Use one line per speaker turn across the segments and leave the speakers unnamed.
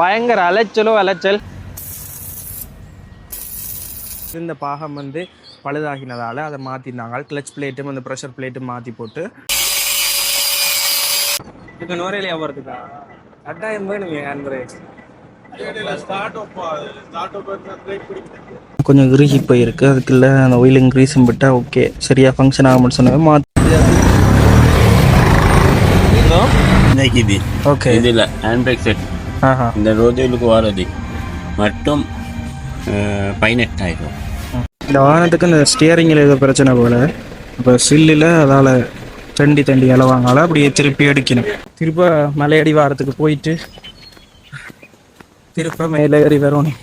பயங்கர அலைச்சலோ அலைச்சல். இந்த பாகம் வந்து பழுதாகினதால அதை மாற்றினாங்க கிளச் பிளேட்டும் அந்த ப்ரெஷர் பிளேட்டும் மாற்றி போட்டு. இது நுரையிலையா வருதுக்கா கட்டாயம் ஹேண்ட் பிரேக் கொஞ்சம் இறுகி போயிருக்கு. அதுக்குள்ள அந்த ஒயில் இன்க்ரீஸும் விட்டால் ஓகே சரியாக ஃபங்க்ஷன் ஆகும்னு சொன்னாங்க மாற்றி ஓகே
இதில் ஹேண்ட் பிரேக் செட் இந்த ரோஜோலுக்கு வாரது. மட்டும் பதினெட்டாயிரம்.
இந்த வாகனத்துக்கு இந்த ஸ்டியரிங்கில் ஏதோ பிரச்சனை போல. இப்போ சில்லில் அதால் தண்டி தண்டி இலவாங்கால அப்படியே திருப்பி அடிக்கணும் திருப்ப மலையடி வாரத்துக்கு போயிட்டு திருப்ப மேலே ஏறி வரணும்.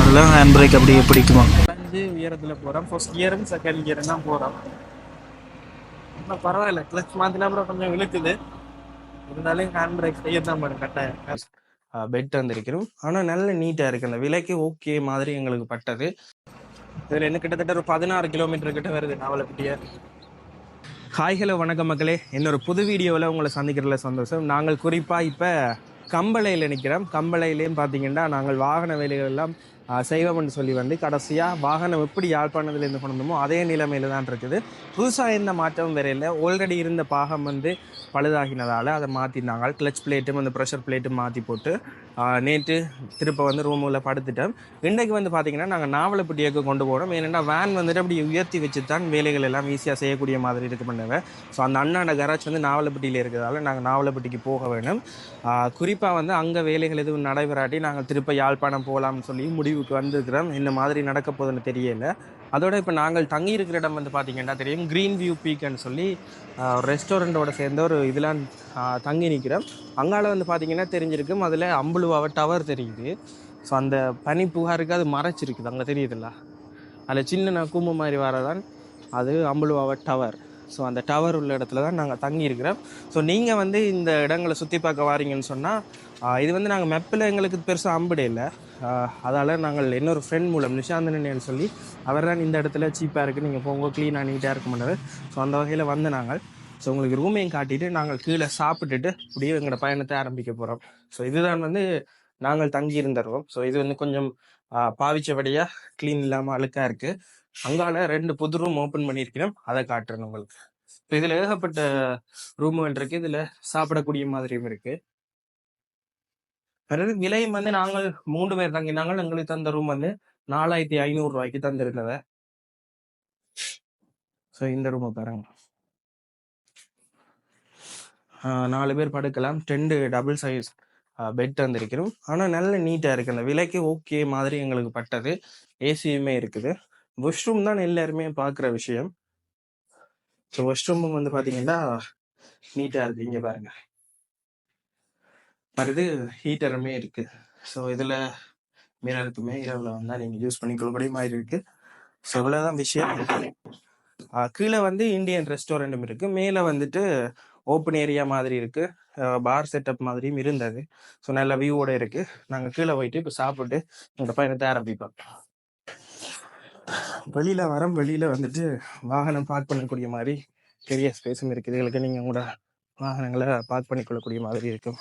அதெல்லாம் ஹேண்ட் பிரேக் அப்படியே பிடிக்குமா? அஞ்சு உயரத்தில் போகிறோம் ஃபர்ஸ்ட் கியரும் செகண்ட் கியரும் தான் போகிறோம் பரவாயில்ல கிளச் மாற்றினா அப்புறம் கொஞ்சம் இழுக்குது. இருந்தாலும் ஹேண்ட் பிரேக் செய்ய தான் பண்ணும் கட்டாயம் பெட் வந்திருக்கிறோம் ஆனால் நல்ல நீட்டாக இருக்கு. அந்த விலைக்கு ஓகே மாதிரி எங்களுக்கு பட்டது. இதில் என்ன கிட்டத்தட்ட ஒரு பதினாறு கிலோமீட்டர் கிட்ட வருது நாவலப்பட்டிய. ஹாய் ஹலோ வணக்கம் மக்களே. இன்னொரு புது வீடியோவில் உங்களை சந்திக்கிறதுல சந்தோஷம். நாங்கள் குறிப்பாக இப்போ கம்பளையில் நிற்கிறோம் கம்பளையிலேயும் பார்த்தீங்கன்னா நாங்கள் வாகன வேலைகள் எல்லாம் ஆ, என்று சொல்லி வந்து கடைசியாக வாகனம் எப்படி யாழ்ப்பாணத்துலேருந்து கொண்டு அதே நிலைமையில் தான் இருக்குது. புதுசாக எந்த மாற்றமும் வேற இல்லை. ஆல்ரெடி இருந்த பாகம் வந்து பழுதாகினதால் அதை மாற்றினாங்க கிளச் பிளேட்டும் அந்த ப்ரெஷர் பிளேட்டும் மாற்றி போட்டு நேற்று திருப்ப வந்து ரூமில் படுத்துட்டோம். இன்றைக்கு வந்து பார்த்திங்கன்னா நாங்கள் நாவலப்பட்டியக்கு கொண்டு போகிறோம் ஏன்னா வேன் வந்துட்டு அப்படி உயர்த்தி வச்சு தான் வேலைகள் எல்லாம் ஈஸியாக செய்யக்கூடிய மாதிரி இருக்கு பண்ணுவேன் ஸோ அந்த அண்ணாண்ட கராஜ் வந்து நாவலப்பட்டியில் இருக்கிறதால நாங்கள் நாவலப்பட்டிக்கு போக வேணும். குறிப்பாக வந்து அங்கே வேலைகள் எதுவும் நடைபெறாட்டி நாங்கள் திருப்ப யாழ்ப்பாணம் போகலாம்னு சொல்லி முடிவுக்கு வந்திருக்கிறோம். இந்த மாதிரி நடக்க போதுன்னு தெரியல. அதோட இப்போ நாங்கள் தங்கி இருக்கிற இடம் வந்து பார்த்தீங்கன்னா தெரியும். க்ரீன் வியூ பீக்னு சொல்லி ரெஸ்டாரண்ட்டோட சேர்ந்த ஒரு இதெல்லாம் தங்கி நிற்கிறோம் அங்கால வந்து பார்த்தீங்கன்னா தெரிஞ்சிருக்கும். அதில் அம்புலுவாவை டவர் தெரியுது. ஸோ அந்த பனி புகாருக்கு அது மறைச்சிருக்குது. அங்கே தெரியுதுல்ல? அதில் சின்ன கூம்பு மாதிரி வரதான் அது அம்புலுவாவை டவர் ஸோ அந்த டவர் உள்ள இடத்துல தான் நாங்கள் தங்கியிருக்கிறோம். ஸோ நீங்கள் வந்து இந்த இடங்களை சுற்றி பார்க்க வாரீங்கன்னு சொன்னால் இது வந்து நாங்கள் மெப்பில் எங்களுக்கு பெருசாக அம்பிடே இல்லை. அதால் நாங்கள் இன்னொரு ஃப்ரெண்ட் மூலம் நிஷாந்தனன்னு சொல்லி அவர் தான் இந்த இடத்துல சீப்பாக இருக்குது நீங்கள் போங்க க்ளீனாக நீட்டாக இருக்க மாட்டார். ஸோ அந்த வகையில் வந்து நாங்கள். ஸோ உங்களுக்கு ரூமையும் காட்டிட்டு நாங்கள் கீழே சாப்பிட்டுட்டு அப்படியே எங்களோட பயணத்தை ஆரம்பிக்க போகிறோம் ஸோ இதுதான் வந்து நாங்கள் தங்கி ஸோ இது வந்து கொஞ்சம் பாவிச்சபடியாக க்ளீன் இல்லாமல் அழுக்காக இருக்குது அங்கால ரெண்டு புது ரூம் ஓப்பன் பண்ணியிருக்கிறோம் அதை காட்டுறேன் உங்களுக்கு. இப்போ இதில் ஏகப்பட்ட ரூம்கள் இருக்கு. இதில் சாப்பிடக்கூடிய மாதிரியும் இருக்கு. பிறகு விலையும் வந்து நாங்கள் மூன்று பேர் தங்கினாங்க எங்களுக்கு தந்த ரூம் வந்து நாலாயிரத்தி ஐநூறு ரூபாய்க்கு தந்திருந்தத. ஸோ இந்த ரூமை பாருங்க. ஆஹ் நாலு பேர் படுக்கலாம். டென்டு டபுள் சைஸ் பெட் வந்திருக்கிறோம் ஆனால் நல்ல நீட்டாக இருக்குது அந்த விலைக்கு ஓகே மாதிரி எங்களுக்கு பட்டது. ஏசியுமே இருக்குது. வாஷ்ரூம் தான் எல்லாருமே பார்க்குற விஷயம். ஸோ வாஷ்ரூமும் வந்து பார்த்தீங்கன்னா நீட்டாக இருக்குது இங்கே பாருங்க. மறுது ஹீட்டருமே இருக்குது ஸோ இதில் மிரருக்குமே இரவில் வந்தால் நீங்கள் யூஸ் பண்ணிக்கொள்ளக்கூடிய மாதிரி இருக்குது ஸோ இவ்வளோதான் விஷயம். கீழே வந்து இந்தியன் ரெஸ்டாரண்ட்டும் இருக்குது மேலே வந்துட்டு ஓப்பன் ஏரியா மாதிரி இருக்குது பார் செட்டப் மாதிரியும் இருந்தது. ஸோ நல்ல வியூவோட இருக்குது நாங்கள் கீழே போயிட்டு இப்போ சாப்பிட்டு எங்கள் பயணத்தை ஆரம்பிப்போம். வெளியில் வரோம் வெளியில் வந்துட்டு வாகனம் பார்க் பண்ணக்கூடிய மாதிரி பெரிய ஸ்பேஸும் இருக்குது. இதுகளுக்கு நீங்கள் உங்களோட வாகனங்களை பார்க் பண்ணிக்கொள்ளக்கூடிய மாதிரி இருக்கும்.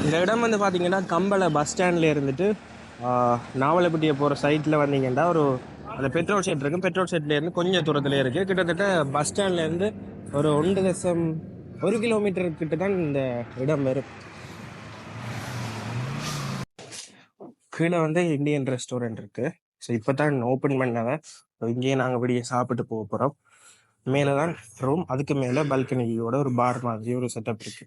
இந்த இடம் வந்து பார்த்தீங்கன்னா கம்பளை பஸ் ஸ்டாண்ட்ல இருந்துட்டு ஆஹ், நாவலப்பட்டியை போகிற சைட்டில் வந்தீங்கன்னா ஒரு அந்த பெட்ரோல் ஷெட் இருக்கும். பெட்ரோல் ஷெட்லேருந்து கொஞ்சம் தூரத்துல இருக்கு. கிட்டத்தட்ட பஸ் ஸ்டாண்ட்ல இருந்து ஒரு ஒன்று லட்சம் ஒரு கிலோமீட்டர் கிட்ட தான் இந்த இடம் வரும். கீழே வந்து இந்தியன் ரெஸ்டாரண்ட் இருக்கு. ஸோ இப்போ தான் ஓப்பன் பண்ணவன் ஸோ இங்கேயே நாங்கள் வெளியே சாப்பிட்டு போக போகிறோம் மேலே தான் ரூம் அதுக்கு மேலே பல்கனியோட ஒரு பார் மாதிரி ஒரு செட்டப் இருக்கு.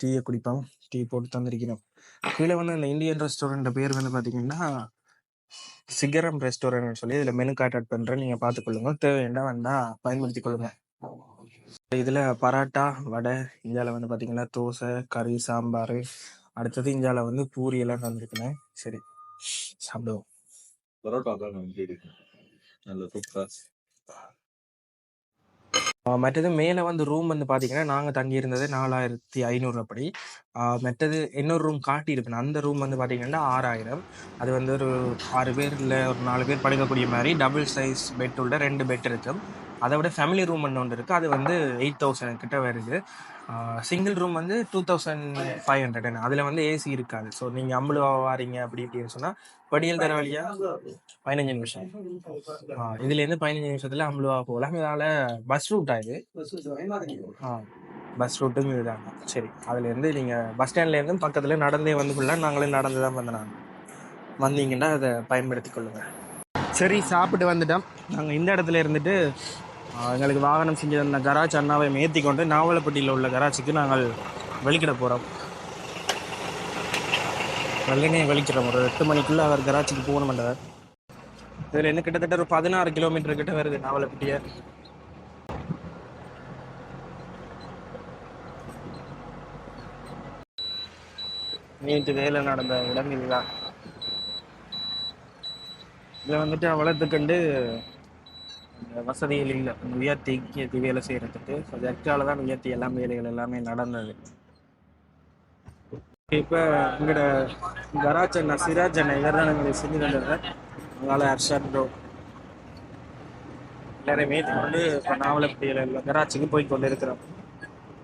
டீயை குடிப்போம். டீ போட்டு தந்திருக்கிறோம். கீழே வந்து அந்த இந்தியன் ரெஸ்டாரண்ட் பேர் வந்து பார்த்தீங்கன்னா சிகரம் ரெஸ்டாரண்ட் சொல்லி இதில் மெனு கார்ட் ஆட் பண்ணுறேன் நீங்கள் பார்த்துக்கொள்ளுங்க. தேவையான வந்தால் பயன்படுத்தி கொள்ளுங்க இதில் பரோட்டா வடை இந்தியாவில் வந்து பார்த்தீங்கன்னா தோசை கறி சாம்பார். அடுத்தது இந்தியாவில் வந்து பூரி எல்லாம் தந்திருக்கேன். சரி சாப்பிடுவோம்.
பரோட்டா தான் நல்ல சூப்பர்
மற்றது மேலே வந்து ரூம் வந்து பார்த்தீங்கன்னா நாங்கள் தங்கியிருந்தது நாலாயிரத்தி ஐநூறு அப்படி. மற்றது இன்னொரு ரூம் காட்டியிருப்பேன். அந்த ரூம் வந்து பார்த்தீங்கன்னா ஆறாயிரம். அது வந்து ஒரு ஆறு பேர் இல்லை ஒரு நாலு பேர் படுக்கக்கூடிய மாதிரி டபுள் சைஸ் பெட் உள்ள ரெண்டு பெட் இருக்கும். அதை விட ஃபேமிலி ரூம் ஒன்று ஒன்று இருக்குது அது வந்து எயிட் தௌசண்ட் கிட்ட வருது. சிங்கிள் ரூம் வந்து டூ தௌசண்ட் ஃபைவ் ஹண்ட்ரட் அதில் வந்து ஏசி இருக்காது. ஸோ நீங்கள் அம்பளுவா வாரீங்க அப்படி இப்படின்னு சொன்னால் படியல் தர வழியா? பதினஞ்சு நிமிஷம். இதுலேருந்து பதினஞ்சு நிமிஷத்தில் அம்பளுவா போகலாம். இதால் பஸ் ரூட் ஆகுது ஆ பஸ் ரூட்டும் இதுதாங்க சரி அதுலேருந்து நீங்கள் பஸ் ஸ்டாண்ட்லேருந்து பக்கத்தில் நடந்தே வந்து ஃபுல்லாக நாங்களே நடந்து தான் வந்தனாங்க வந்தீங்கன்னா அதை பயன்படுத்தி கொள்ளுங்கள் சரி சாப்பிட்டு வந்துட்டோம். நாங்கள் இந்த இடத்துல இருந்துட்டு எங்களுக்கு வாகனம் செஞ்ச அந்த அண்ணாவை மேத்தி கொண்டு நாவலப்பட்டியில் உள்ள கராச்சுக்கு நாங்கள் வெளிக்கிட போகிறோம் வெள்ளனே வெளிக்கிறோம் ஒரு எட்டு மணிக்குள்ளே அவர் கராச்சிக்கு போகணுமென்றார் இதில் என்ன கிட்டத்தட்ட ஒரு பதினாறு கிலோமீட்டர் கிட்ட வருது நாவலப்பட்டியை. நேற்று வேலை நடந்த இடம் இதுதான் இதில் வந்துட்டு வளர்த்துக்கண்டு வசதிகள் இல்லை. அந்த உயர்த்தி உயர்த்தி வேலை செய்யறதுக்கு ஸோ அதற்கால தான் உயர்த்தி எல்லாம் வேலைகள் எல்லாமே நடந்தது. இப்போ எங்களோட கராஜ் அண்ணா சிராஜ் அண்ணா இவர் தான் எங்களை செஞ்சு கொண்டிருந்தார் அதனால ஹர்ஷாத் ப்ரோ மேய்த்து கொண்டு இப்போ நாவலப்பட்டியில் கராச்சிக்கு போய் கொண்டு இருக்கிறோம்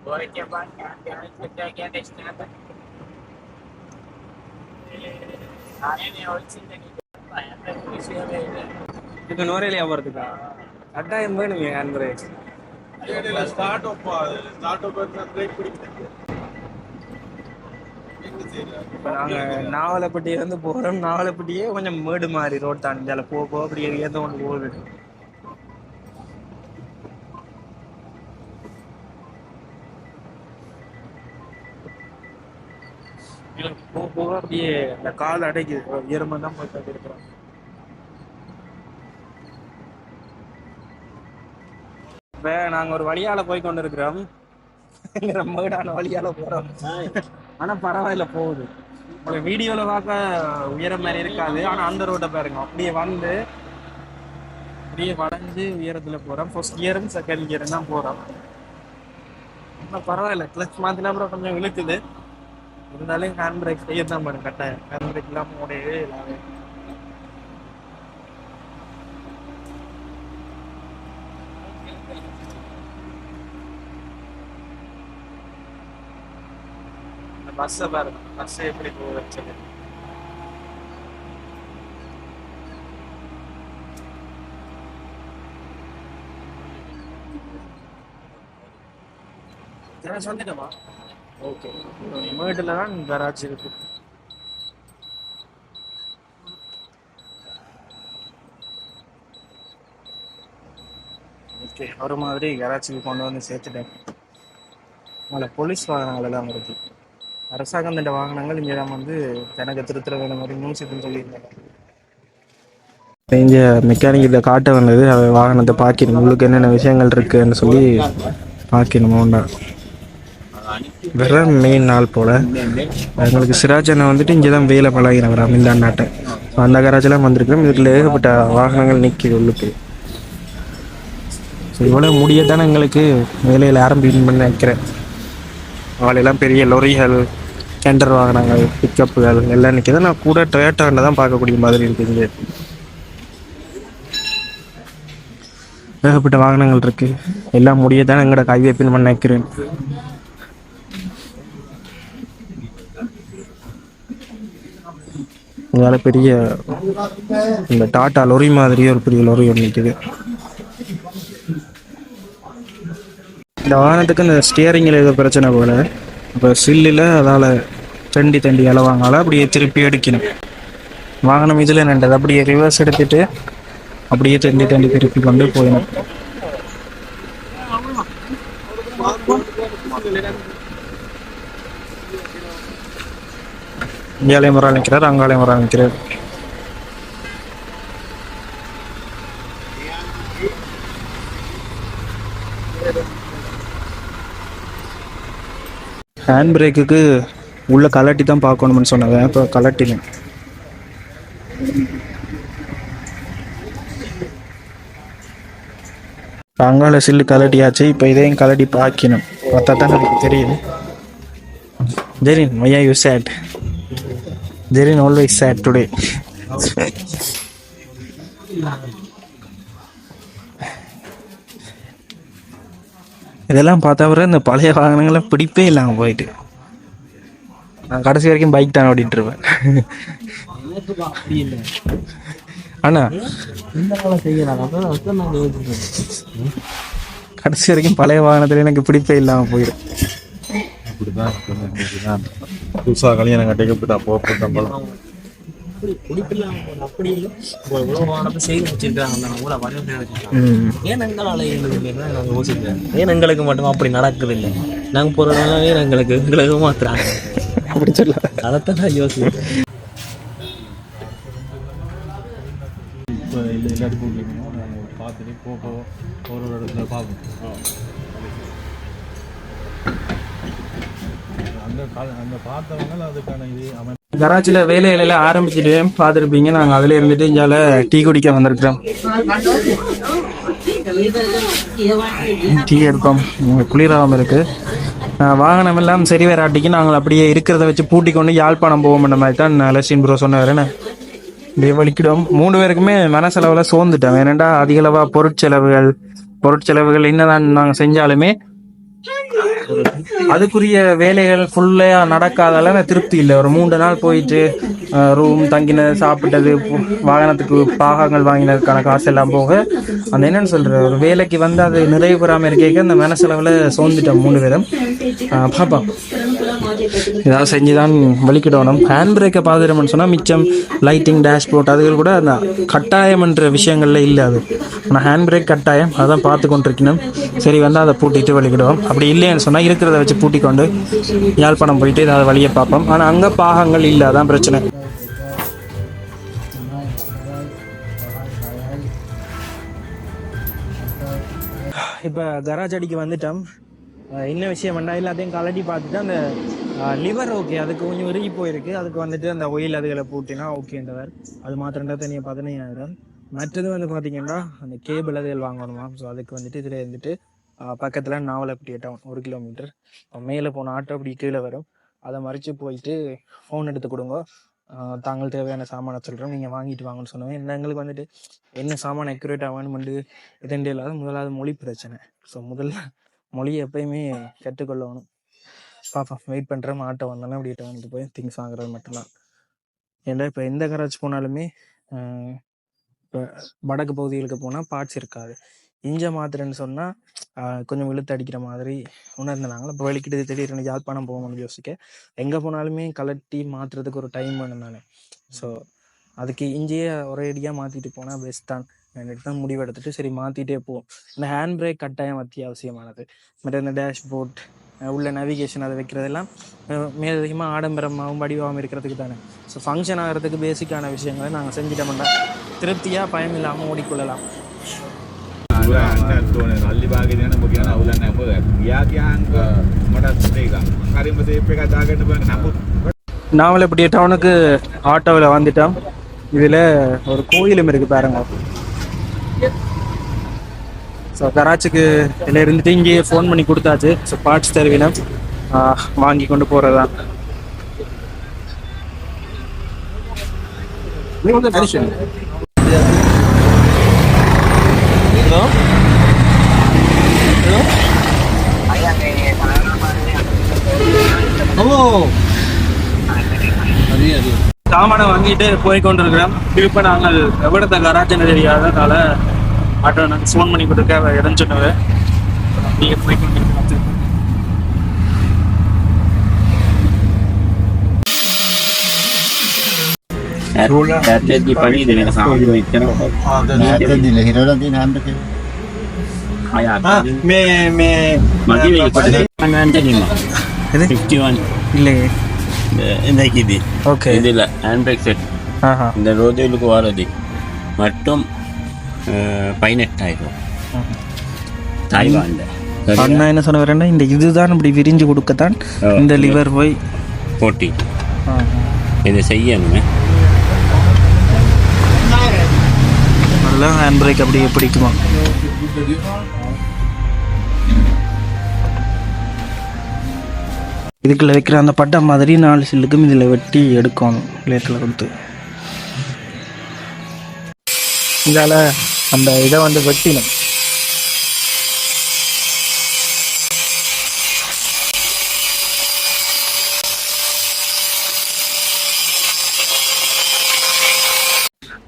இப்போ நோரையிலே போகிறதுக்கா கட்டாயம் வேணுமே hand brake
start up start up brake பிடிக்கிறது.
இப்போ நாங்கள் நாவலப்பட்டியிலேருந்து போகிறோம் நாவலப்பட்டியே கொஞ்சம் மேடு மாதிரி ரோட் தாண்டி அதில் போக போக அப்படியே ஏதோ ஒன்று போகுது போக போக அப்படியே இந்த கால் அடைக்குது. எருமை தான் போய் இருக்கிறோம். இப்ப நாங்க ஒரு வழியால போய் கொண்டு இருக்கிறோம் வழியால போறோம். ஆனா பரவாயில்ல போகுது. ஒரு வீடியோல பார்க்க உயரம் மாதிரி இருக்காது. ஆனா அந்த ரோட்டை பாருங்க. அப்படியே வந்து அப்படியே வளைஞ்சு உயரத்துல போறோம். ஃபர்ஸ்ட் இயரும் செகண்ட் இயரும் தான் போறோம். ஆனா பரவாயில்ல கிளச் மாத்தினா அப்புறம் கொஞ்சம் இழுக்குது. இருந்தாலும் ஹேண்ட் பிரேக் செய்யத்தான் பாருங்க கட்டாயம். ஹேண்ட் பிரேக் எல்லாம் ஓடையவே இல்லாமல் பஸ்ஸை பாருங்க பஸ் எப்படி போகுது வச்சது கராஜ் வந்துட்டோமா ஓகே. தான் கராஜ் இருக்கு. ஓகே. ஒரு மாதிரி கராச்சிக்கு கொண்டு வந்து சேர்த்துட்டேன். அதில் போலீஸ் வாகனங்கள் எல்லாம் இருக்கு. அரசாங்கம் தண்ட வாகனங்கள் இங்கே தான் வந்து தனக்கு திருத்தர வேணும் மாதிரி மியூசிக்னு சொல்லியிருந்தாங்க. இங்கே மெக்கானிக் இதை காட்ட வந்தது அவ வாகனத்தை பார்க்கணும் உங்களுக்கு என்னென்ன விஷயங்கள் இருக்குன்னு சொல்லி பார்க்கணும் உண்டா வேற மெயின் நாள் போல எங்களுக்கு சிராஜனை வந்துட்டு இங்கே தான் வேலை பழகினவர் இந்த அண்ணாட்டை அந்த கராஜெல்லாம் வந்திருக்கிறோம் இதில் ஏகப்பட்ட வாகனங்கள் நிற்கிது உள்ளுக்கு. ஸோ இவ்வளோ முடியத்தானே எங்களுக்கு வேலையில் ஆரம்பிக்கணும்னு நினைக்கிறேன் அவளெல்லாம் பெரிய லொரிகள் டெண்டர் வாகனங்கள் பிக்கப்புகள் எல்லாம் நிற்கிது நான் கூட டொயோட்டாவில் தான் பார்க்கக்கூடிய மாதிரி இருக்குது. ஏகப்பட்ட வாகனங்கள் இருக்கு. எல்லாம் முடியத்தானே எங்களோட கைவேப்பின் பண்ண நினைக்கிறேன் இதால பெரிய இந்த டாட்டா லொரி மாதிரியே ஒரு பெரிய லொரி ஒன்று நிற்குது இந்த வாகனத்துக்கு இந்த ஸ்டியரிங்கில் ஏதோ பிரச்சனை போல. இப்போ சில்லில் அதால் தண்டி தண்டி இலவாங்கால அப்படியே திருப்பி அடிக்கணும் வாகனம் இதில் நின்றது. அப்படியே ரிவர்ஸ் எடுத்துட்டு அப்படியே தண்டி தண்டி திருப்பி கொண்டு போயிடும் ஏழை மரம் நிற்கிறார் அங்காலையும் ஒரு நிற்கிறார். ஹேண்ட் பிரேக்குக்கு உள்ளே கலட்டி தான் பார்க்கணும்னு சொன்னாங்க. இப்போ கலட்டினேன். அங்கால சில்லு கலட்டியாச்சு. இப்போ இதையும் கலட்டி பார்க்கணும் பார்த்தா தான் எனக்கு தெரியும் ஜெரின் மையா you said Jerin always said today இதெல்லாம் பார்த்தா பிறகு இந்த பழைய வாகனங்களை பிடிப்பே இல்லாமல் போயிட்டு. நான் கடைசி வரைக்கும் பைக் தான் ஓட்டிட்டு இருப்பேன். அண்ணா கடைசி வரைக்கும் பழைய வாகனத்துல எனக்கு பிடிப்பே இல்லாமல் போயிடும்.
அப்படிதான் புதுசா கல்யாணம் கட்டிக்கப்பட்டா போட்டு நம்மளும்
அப்படி ஏன் எங்களுக்கு மட்டும் அப்படி நடக்குது இல்லை? நாங்கள் போகிறதுனால ஏன் எங்களுக்கு எங்களுக்கு மாத்துறாங்க
அப்படி சொல்ல.
அதைத்தான் நான் யோசிக்கிறேன்.
இப்போ இல்லை நாங்கள் பார்த்துட்டு போக போக ஒரு ஒரு இடத்துல பார்ப்போம். அங்கே கால அங்கே பார்த்தவங்க அதுக்கான இது அமைப்பு
கராச்சியில் வேலையில ஆரம்பிச்சுட்டு பார்த்துருப்பீங்க. நாங்கள் அதில் இருந்துட்டு இங்கால டீ குடிக்க வந்திருக்கிறோம். டீ எடுப்போம் இங்க குளிராம இருக்கு. ஆஹ் வாகனம் எல்லாம் சரி வராட்டிக்கு நாங்கள் அப்படியே இருக்கிறத வச்சு பூட்டி கொண்டு யாழ்ப்பாணம் போவோம் அந்த மாதிரி தான் லட்சின் ப்ரோ சொன்னார். என்ன? இப்படியே வலிக்கிடும். மூணு பேருக்குமே மனசெலவில் சோர்ந்துட்டோம். ஏனண்டா அதிகளவாக பொருட்செலவுகள் பொருட்செலவுகள் என்னதான் நாங்கள் செஞ்சாலுமே அதுக்குரிய வேலைகள் ஃபுல்லா நடக்காதால எனக்கு திருப்தி இல்லை. ஒரு மூன்று நாள் போயிட்டு ரூம் தங்கினது சாப்பிட்டது வாகனத்துக்கு பாகங்கள் வாங்கினதுக்கான காசு எல்லாம் போக அந்த என்னன்னு சொல்ற ஒரு வேலைக்கு வந்து அது நிறைவு பெறாமல் இருக்க அந்த மனசளவில் சோர்ந்துட்டோம் மூணு பேரும். ஆஹ் ஏதாவது செஞ்சு தான் வலிக்கிடணும். ஹேண்ட் பிரேக்கை பார்த்துட்டோம்னு சொன்னால் மிச்சம் லைட்டிங் டேஷ்போர்ட் அதுகள் கூட அந்த கட்டாயம்ன்ற விஷயங்கள்ல இல்லை அது. ஆனால் ஹேண்ட் பிரேக் கட்டாயம் அதான் பார்த்து கொண்டிருக்கணும். சரி வந்து அதை பூட்டிட்டு வலிக்கிடுவோம். அப்படி இல்லைன்னு சொன்னால் இருக்கிறத வச்சு பூட்டிக்கொண்டு யாழ்ப்பாணம் போயிட்டு ஏதாவது வழியை பார்ப்போம். ஆனால் அங்கே பாகங்கள் இல்லை அதான் பிரச்சனை. இப்போ கராஜ் அடிக்க வந்துட்டோம். என்ன விஷயம் வேண்டாம் எல்லாத்தையும் கலட்டி பார்த்துட்டு அந்த லிவர் ஓகே அதுக்கு கொஞ்சம் விருகி போயிருக்கு. அதுக்கு வந்துட்டு அந்த ஒயில் அதுகளை போட்டினா ஓகேன்றவர் அது மாத்திரண்டா தனியாக பதினையாயிரம். மற்றது வந்து பார்த்தீங்கன்னா அந்த கேபிள் அதுகள் வாங்கணுமா? ஸோ அதுக்கு வந்துட்டு இதில் இருந்துட்டு பக்கத்தில் நாவலப்பட்டி டவுன் ஒரு கிலோமீட்டர் மேலே போன ஆட்டோ அப்படி கீழே வரும். அதை மறித்து போயிட்டு ஃபோன் எடுத்து கொடுங்க. தாங்கள் தேவையான சாமானை சொல்கிறோம் நீங்கள் வாங்கிட்டு வாங்கன்னு சொன்னோம் என்ன எங்களுக்கு வந்துட்டு என்ன சாமான் அக்யூரேட் வேணுமெண்டு இதெண்டே இல்லாத முதலாவது மொழி பிரச்சனை. ஸோ முதல்ல மொழியை எப்பயுமே கற்றுக்கொள்ளணும். பாப்பா வெயிட் பண்ணுறேன் ஆட்டோ வந்தோன்னா அப்படியே வந்துட்டு போய் திங்ஸ் வாங்குறது மட்டும்தான். ஏன்டா இப்போ எந்த கராச்சி போனாலுமே இப்போ வடக்கு பகுதிகளுக்கு போனால் பார்ட்ஸ் இருக்காது. இஞ்ச மாத்திரன்னு சொன்னால் கொஞ்சம் இழுத்து அடிக்கிற மாதிரி உணர்ந்தாங்க இப்போ வெளிக்கிட்டு திடீர்னு யாழ்ப்பாணம் போகணும்னு யோசிக்க. எங்கே போனாலுமே கலட்டி மாற்றுறதுக்கு ஒரு டைம் வேணும் தானே. ஸோ அதுக்கு இங்கேயே ஒரேடியாக மாற்றிட்டு போனால் பெஸ்ட் தான். எனக்கு தான் முடிவு எடுத்துட்டு சரி மாற்றிட்டே போவோம். இந்த ஹேண்ட் பிரேக் கட்டாயம் அத்தியாவசியமானது. மற்ற இந்த டேஷ்போர்ட் உள்ள நேவிகேஷன் அதை வைக்கிறதெல்லாம் மேலதிகமாக ஆடம்பரமாகவும் வடிவாகவும் இருக்கிறதுக்கு தானே. ஸோ ஃபங்க்ஷன் ஆகிறதுக்கு பேசிக்கான விஷயங்களை நாங்கள் செஞ்சிட்டோம்னா திருப்தியாக பயம் இல்லாமல் ஓடிக்கொள்ளலாம்.
நாமளே
இப்படி டவுனுக்கு ஆட்டோவில் வந்துட்டோம். இதில் ஒரு கோயிலும் இருக்குது பாருங்க. ஸோ கராச்சிக்கு இதில் இருந்துட்டு இங்கேயே ஃபோன் பண்ணி கொடுத்தாச்சு. ஸோ பார்ட்ஸ் தருவினம். வாங்கி கொண்டு போகிறது தான் சாமானை வாங்கிட்டு போய் கொண்டிருக்கிறோம். இப்போ நாங்கள் எவ்வளத்த கராச்சின்னு தெரியாதனால ஆட்டோ நாங்கள் ஃபோன் பண்ணி கொடுக்க அவள் இடம் சொன்னவ நீங்கள் போய் கொண்டு
Terjadi pagi dengan sama juga ikan.
Terjadi lahir
orang di
nama
ke.
Ayah.
Me me. Magi lagi pada. Mana anda ni mah? Fifty one.
Ile.
இந்த இது
ஓகே
இதில் ஹேண்ட் பேக்
செட்
இந்த ரோஜோலுக்கு வாரதி மட்டும் பதினெட்டாயிரம். தாய்வாண்ட
அண்ணா என்ன சொன்ன வரேன்னா இந்த இதுதான் இப்படி விரிஞ்சு கொடுக்கத்தான். இந்த லிவர் போய்
போட்டி. இதை செய்யணுமே.
நல்லா ஹேண்ட் பிரேக் அப்படியே பிடிக்குமா? இதுக்குள்ள வைக்கிற அந்த பட்டை மாதிரி நாலு சில்லுக்கும் இதில் வெட்டி எடுக்கணும் லேட்டில் கொடுத்து. இதால அந்த இதை வந்து வெட்டினோம்.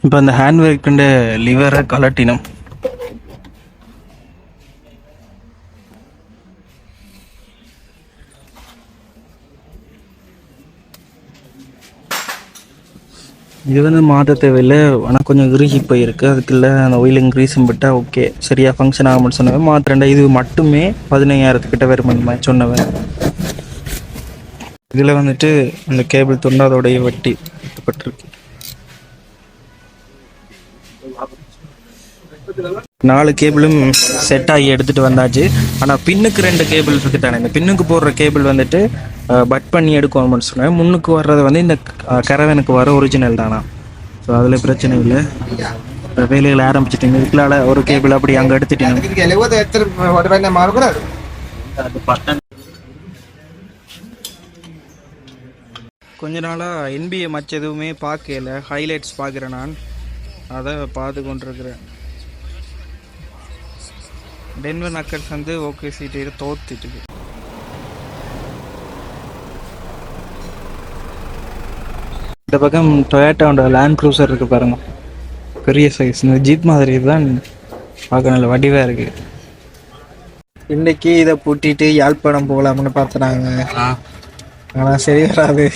இப்போ அந்த ஹேண்ட் ஒர்க்குண்ட லிவரை கலட்டினோம். இது வந்து மாற்ற தேவையில்லை. ஆனால் கொஞ்சம் இறுகி போயிருக்கு. அதுக்குள்ள அந்த ஒயில் இன்க்ரீஸும் விட்டால் ஓகே சரியாக ஃபங்க்ஷன் ஆகும்னு சொன்னவன் மாத்திரண்டா. இது மட்டுமே பதினையாயிரத்துக்கிட்ட வருமானமா சொன்னவன். இதில் வந்துட்டு அந்த கேபிள் துண்டு வட்டி. பட்டிருக்கு நாலு கேபிளும் செட் ஆகி எடுத்துகிட்டு வந்தாச்சு. ஆனால் பின்னுக்கு ரெண்டு கேபிள் இருக்குது தானே? இந்த பின்னுக்கு போடுற கேபிள் வந்துட்டு பட் பண்ணி எடுக்கணும்னு சொன்னேன் முன்னுக்கு வர்றது வந்து இந்த கரவனுக்கு வர ஒரிஜினல் தானா? ஸோ அதில் பிரச்சனை இல்லை. இப்ப வேலைகள் ஆரம்பிச்சிட்டீங்க. ஒரு கேபிள் அப்படி அங்கே எடுத்துட்டீங்க. கொஞ்ச நாளாக என்பிஏ மச்ச எதுவுமே பார்க்கல. ஹைலைட்ஸ் பார்க்குறேன் நான். அதை பார்த்து கொண்டிருக்கிறேன் டென்வர் நக்கர்ஸ் வந்து ஓகே சீட்டு தோத்துட்டு இந்த பக்கம் டொயாட்டோட லேண்ட் க்ரூசர் இருக்கு பாருங்க. பெரிய சைஸ் இந்த ஜீப் மாதிரி தான் பார்க்க நல்ல வடிவாக இருக்கு. இன்னைக்கு இதை பூட்டிட்டு யாழ்ப்பாணம் போகலாம்னு பார்த்துனாங்க ஆனால் சரி வராது.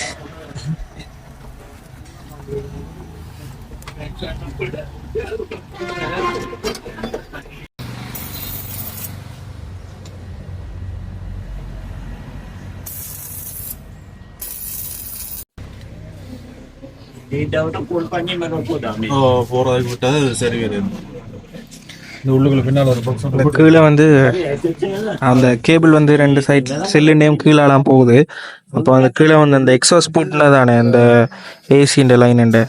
ஓ சரி வரும் இந்த உள்ளுக்குள்ள பின்னால் ஒரு பக்கம்
இந்த கீழே வந்து அந்த கேபிள் வந்து ரெண்டு சைட் செல்லுண்டையும் கீழெல்லாம் போகுது. அப்போ அந்த கீழே வந்து அந்த எக்ஸாஸ் பூட்டில் தானே அந்த ஏசின்ற லைனுண்டு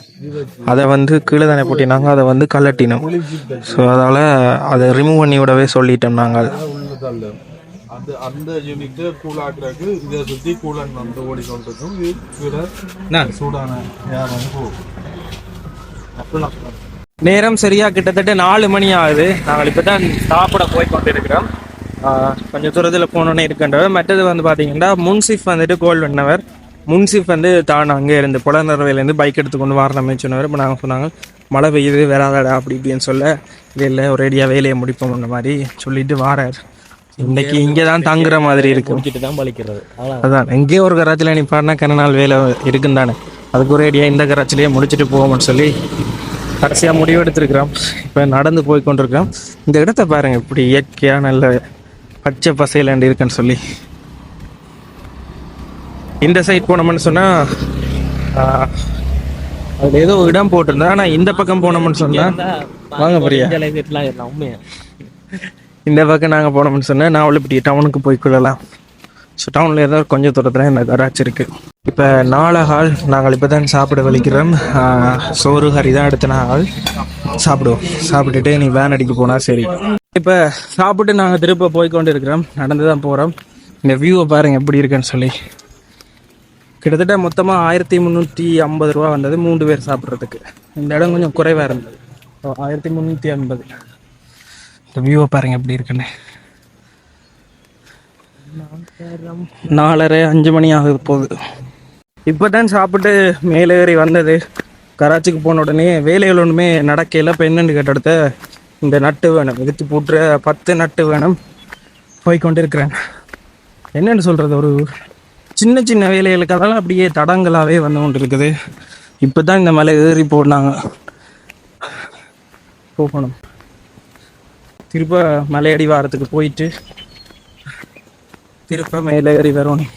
அதை வந்து கீழே தானே போட்டினாங்க அதை வந்து கலட்டினோம் ஸோ அதால் அதை ரிமூவ் பண்ணி விடவே சொல்லிட்டோம் நாங்கள்
அந்த அந்த யூனிட் கூலாக்குறதுக்கு இதை சுற்றி கூலன் வந்து ஓடிக்கொண்டிருக்கும். இது கீழே சூடான ஏர் வந்து போகும்
நேரம் சரியா கிட்டத்தட்ட நாலு மணி ஆகுது. நாங்கள் இப்போ தான் சாப்பிட போய் கொண்டிருக்கிறோம் கொஞ்சம் தூரத்தில் போனோன்னே இருக்கின்றவர் மற்றது வந்து பார்த்தீங்கன்னா முன்சிஃப் வந்துட்டு கோல் பண்ணவர். முன்சிஃப் வந்து தான் அங்கே இருந்து புலனர்வையிலேருந்து பைக் எடுத்து கொண்டு வரணுமே சொன்னவர். இப்போ நாங்கள் சொன்னாங்க மழை பெய்யுது வராதடா அப்படி இப்படின்னு சொல்ல இல்லை இல்லை ஒரேடியாக வேலையை முடிப்போம் அந்த மாதிரி சொல்லிட்டு வாரார். இன்னைக்கு இங்கே தான் தங்குற மாதிரி இருக்கு.
தான் பழிக்கிறது.
அதான். எங்கேயோ ஒரு கராச்சியில் நீ பாடினா கன நாள் வேலை இருக்குன்னு தானே. அதுக்கு ஒரு ஐடியா இந்த கராச்சிலேயே முடிச்சுட்டு போவோம்னு சொல்லி கடைசியாக முடிவு எடுத்திருக்கிறோம் இப்போ நடந்து போய் கொண்டிருக்கிறோம். இந்த இடத்த பாருங்க இப்படி இயற்கையாக நல்ல பச்சை பசையிலாண்டு இருக்குன்னு சொல்லி. இந்த சைட் போனோம்னு சொன்னால் அதில் ஏதோ இடம் போட்டிருந்தா ஆனால் இந்த பக்கம் போனோம்னு சொன்னால் வாங்க பிரியா.
உண்மையா?
இந்த பக்கம் நாங்கள் போனோம்னு சொன்னால் நான் இப்படி டவுனுக்கு போய் கொள்ளலாம். ஸோ டவுனில் ஏதாவது கொஞ்சம் தூரத்தில் இந்த கராச்சி இருக்குது இப்போ நாலு ஹால் நாங்கள் இப்போ தான் சாப்பிட வலிக்கிறோம். சோறு ஹரி தான் அடுத்த நாள் சாப்பிடுவோம். சாப்பிட்டுட்டு நீ வேன் அடிக்க போனால் சரி. இப்போ சாப்பிட்டு நாங்கள் திரும்ப போய் கொண்டு இருக்கிறோம் நடந்து தான் போகிறோம் இந்த வியூவை பாருங்க எப்படி இருக்குன்னு சொல்லி. கிட்டத்தட்ட மொத்தமாக ஆயிரத்தி முந்நூற்றி ஐம்பது ரூபா வந்தது மூன்று பேர் சாப்பிட்றதுக்கு. இந்த இடம் கொஞ்சம் குறைவாக இருந்தது. ஆயிரத்தி முந்நூற்றி ஐம்பது. இந்த வியூவை பாருங்க எப்படி இருக்குன்னு. நாலரை அஞ்சு மணி ஆகுது போகுது. இப்போ தான் சாப்பிட்டு மேலே ஏறி வந்தது. கராச்சிக்கு போன உடனே வேலைகள் ஒன்றுமே நடக்கையில் இப்போ என்னென்னு கேட்டடுத்த இந்த நட்டு வேணும் இதுக்கு போட்டுற பத்து நட்டு வேணும் போய்கொண்டிருக்கிறேன் என்னென்னு சொல்கிறது ஒரு சின்ன சின்ன வேலைகளுக்கு அதெல்லாம் அப்படியே தடங்களாகவே வந்து கொண்டு இருக்குது இப்போ தான் இந்த மலை ஏறி போனாங்க. போகணும். திருப்ப மலையடி வாரத்துக்கு போயிட்டு திருப்ப மேலே ஏறி வரணும்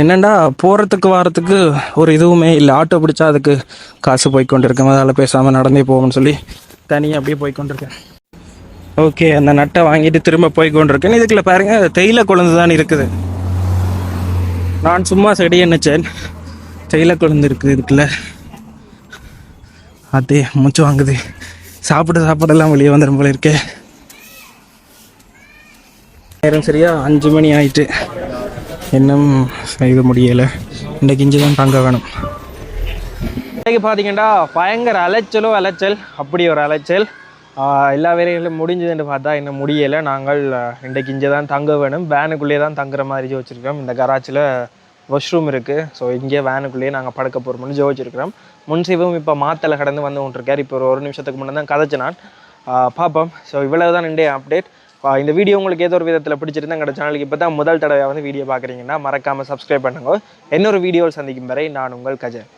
என்னண்டா போகிறதுக்கு வாரத்துக்கு ஒரு இதுவுமே இல்லை. ஆட்டோ பிடிச்சா அதுக்கு காசு போய் கொண்டிருக்கேன் அதால் பேசாமல் நடந்தே போகணும்னு சொல்லி தனியாக அப்படியே போய் கொண்டிருக்கேன். ஓகே அந்த நட்டை வாங்கிட்டு திரும்ப போய் கொண்டிருக்கேன். இதுக்குள்ள பாருங்க தேயிலை குழந்தை தான் இருக்குது. நான் சும்மா செடி என்னச்சேன். தேயிலை குழந்தை இருக்குது இதுக்குள்ள. அதே மூச்சு வாங்குது. சாப்பிட சாப்பிடலாம் வெளியே வந்துடும் போல இருக்கேன் நேரம் சரியா அஞ்சு மணி ஆயிட்டு. இன்னும் செய்து முடியலை. இன்றைக்கு இஞ்சி தான் தங்க வேணும். இன்றைக்கு பார்த்தீங்கன்னா பயங்கர அலைச்சலோ அலைச்சல் அப்படி ஒரு அலைச்சல். எல்லா வேலைகளும் முடிஞ்சதுன்னு பார்த்தா இன்னும் முடியலை. நாங்கள் இன்றைக்கு இங்கே தான் தங்க வேணும். வேனுக்குள்ளேயே தான் தங்குற மாதிரி ஜோதிச்சிருக்கோம் இந்த கராச்சியில் வாஷ்ரூம் இருக்குது ஸோ இங்கே வேனுக்குள்ளேயே நாங்கள் படுக்க போகிறோம்னு ஜோதிச்சிருக்கிறோம். முன்சிவும் இப்போ மாத்தலை கடந்து வந்து கொண்டிருக்கார். இப்போ ஒரு ஒரு நிமிஷத்துக்கு முன்னே தான் கதைச்சு நான் பார்ப்போம். ஸோ இவ்வளவு தான் இன்றைய அப்டேட் இந்த வீடியோ உங்களுக்கு ஏதோ ஒரு விதத்தில் பிடிச்சிருந்தா எங்களோட சேனலுக்கு இப்போ தான் முதல் தடவை வந்து வீடியோ பார்க்குறீங்கன்னா மறக்காமல் சப்ஸ்கிரைப் பண்ணுங்க. இன்னொரு வீடியோவில் சந்திக்கும் வரை நான் உங்கள் கஜன்.